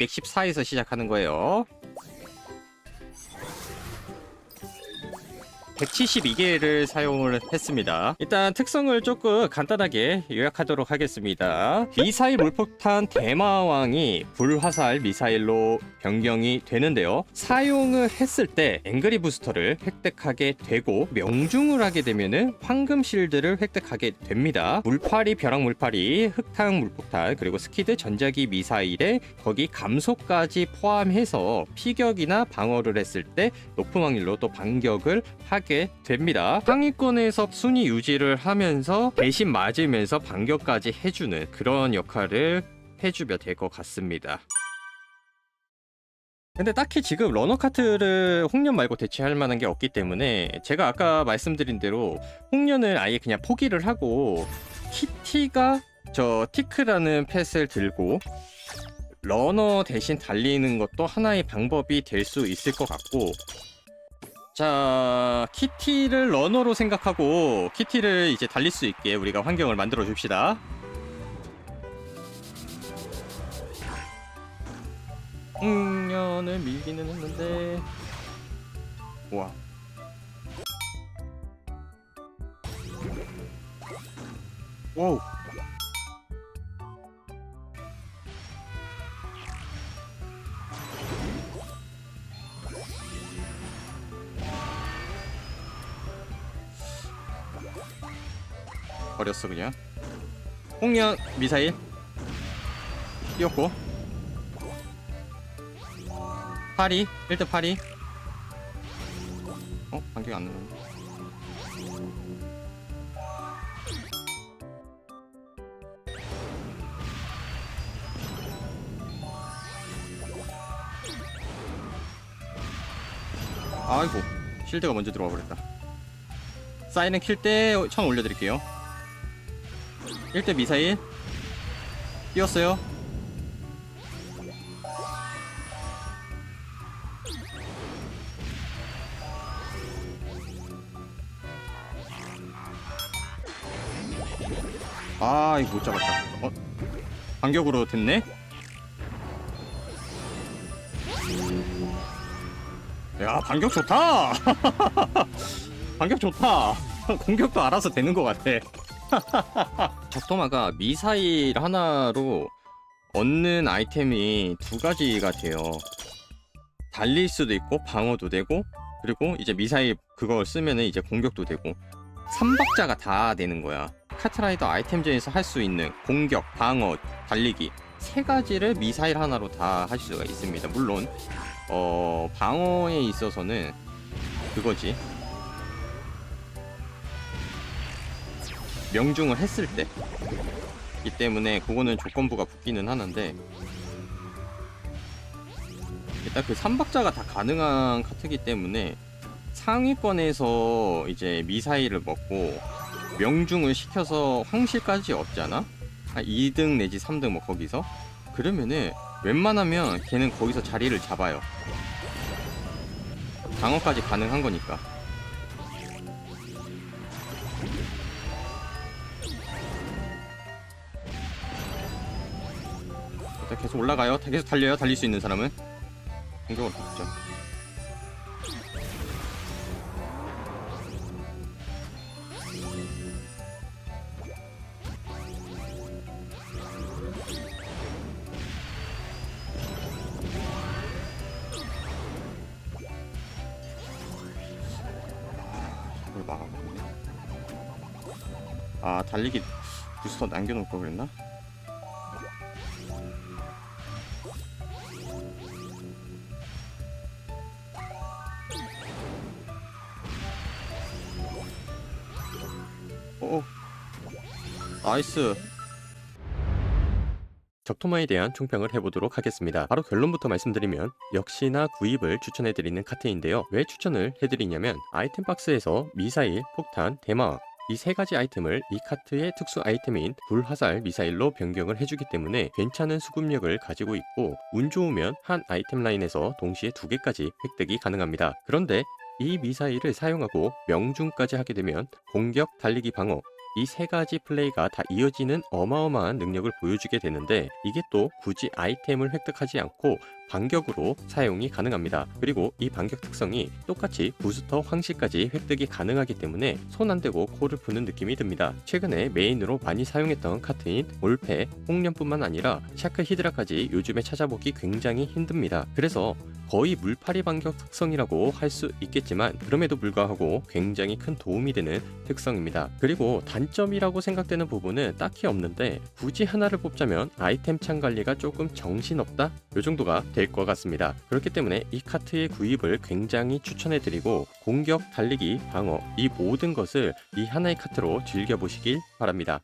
214에서 시작하는 거예요. 172개를 사용을 했습니다. 일단 특성을 조금 간단하게 요약하도록 하겠습니다. 미사일 물폭탄 대마왕이 불화살 미사일로 변경이 되는데요. 사용을 했을 때 앵그리 부스터를 획득하게 되고 명중을 하게 되면은 황금 실드를 획득하게 됩니다. 물파리 벼락 물파리 흑탕 물폭탄 그리고 스키드 전자기 미사일에 거기 감속까지 포함해서 피격이나 방어를 했을 때 높은 확률로 또 반격을 하게 됩니다. 상위권에서 순위 유지를 하면서 대신 맞으면서 반격까지 해주는 그런 역할을 해주면 될 것 같습니다. 근데 딱히 지금 러너 카트를 홍련 말고 대체할 만한 게 없기 때문에 제가 아까 말씀드린 대로 홍련을 아예 그냥 포기를 하고 키티가 저 티크라는 펫을 들고 러너 대신 달리는 것도 하나의 방법이 될 수 있을 것 같고 자 키티를 러너로 생각하고 키티를 이제 달릴 수 있게 우리가 환경을 만들어 줍시다. 홍련을 밀기는 했는데. 와. 와우 버렸어 그냥. 홍련 미사일. 뛰었고. 파리 1등 파리. 어? 반격이 안 나는데. 아이고 실드가 먼저 들어와 버렸다. 사이렌 킬 때 1000 올려드릴게요 1대 미사일. 뛰었어요. 아 이거 못 잡았다. 어? 반격으로 됐네? 야 반격 좋다! 반격 좋다! 공격도 알아서 되는 것 같아 적도마가 미사일 하나로 얻는 아이템이 두 가지가 돼요. 달릴 수도 있고 방어도 되고 그리고 이제 미사일 그걸 쓰면은 이제 공격도 되고 삼박자가 다 되는 거야. 카트라이더 아이템전에서 할 수 있는 공격, 방어, 달리기 세 가지를 미사일 하나로 다 할 수가 있습니다. 물론 어 방어에 있어서는 그거지 명중을 했을 때. 이 때문에 그거는 조건부가 붙기는 하는데 일단 그 3박자가 다 가능한 카트기 때문에 상위권에서 이제 미사일을 먹고 명중을 시켜서 황실까지 얻잖아? 한 2등 내지 3등 뭐 거기서 그러면은 웬만하면 걔는 거기서 자리를 잡아요 방어까지 가능한 거니까 일단 계속 올라가요. 다- 계속 달려요. 달릴 수 있는 사람은 공격을 받죠. 이걸 막아버리네. 아 달리기 부스터 남겨놓을 걸 그랬나? 오 나이스 적토마에 대한 총평을 해보도록 하겠습니다. 바로 결론부터 말씀드리면 역시나 구입을 추천해드리는 카트인데요. 왜 추천을 해드리냐면 아이템 박스에서 미사일, 폭탄, 대마왕 이 세 가지 아이템을 이 카트의 특수 아이템인 불화살 미사일로 변경을 해주기 때문에 괜찮은 수급력을 가지고 있고 운 좋으면 한 아이템 라인에서 동시에 두 개까지 획득이 가능합니다. 그런데 이 미사일을 사용하고 명중까지 하게 되면 공격, 달리기, 방어 이 세 가지 플레이가 다 이어지는 어마어마한 능력을 보여주게 되는데 이게 또 굳이 아이템을 획득하지 않고 반격으로 사용이 가능합니다. 그리고 이 반격 특성이 똑같이 부스터 황실까지 획득이 가능하기 때문에 손 안 대고 코를 푸는 느낌이 듭니다. 최근에 메인으로 많이 사용했던 카트인 올페, 홍련뿐만 아니라 샤크 히드라까지 요즘에 찾아보기 굉장히 힘듭니다. 그래서 거의 물파리 반격 특성이라고 할 수 있겠지만 그럼에도 불구하고 굉장히 큰 도움이 되는 특성입니다. 그리고 단점이라고 생각되는 부분은 딱히 없는데 굳이 하나를 뽑자면 아이템 창 관리가 조금 정신없다? 요 정도가 될 것 같습니다. 그렇기 때문에 이 카트의 구입을 굉장히 추천해드리고 공격, 달리기, 방어 이 모든 것을 이 하나의 카트로 즐겨보시길 바랍니다.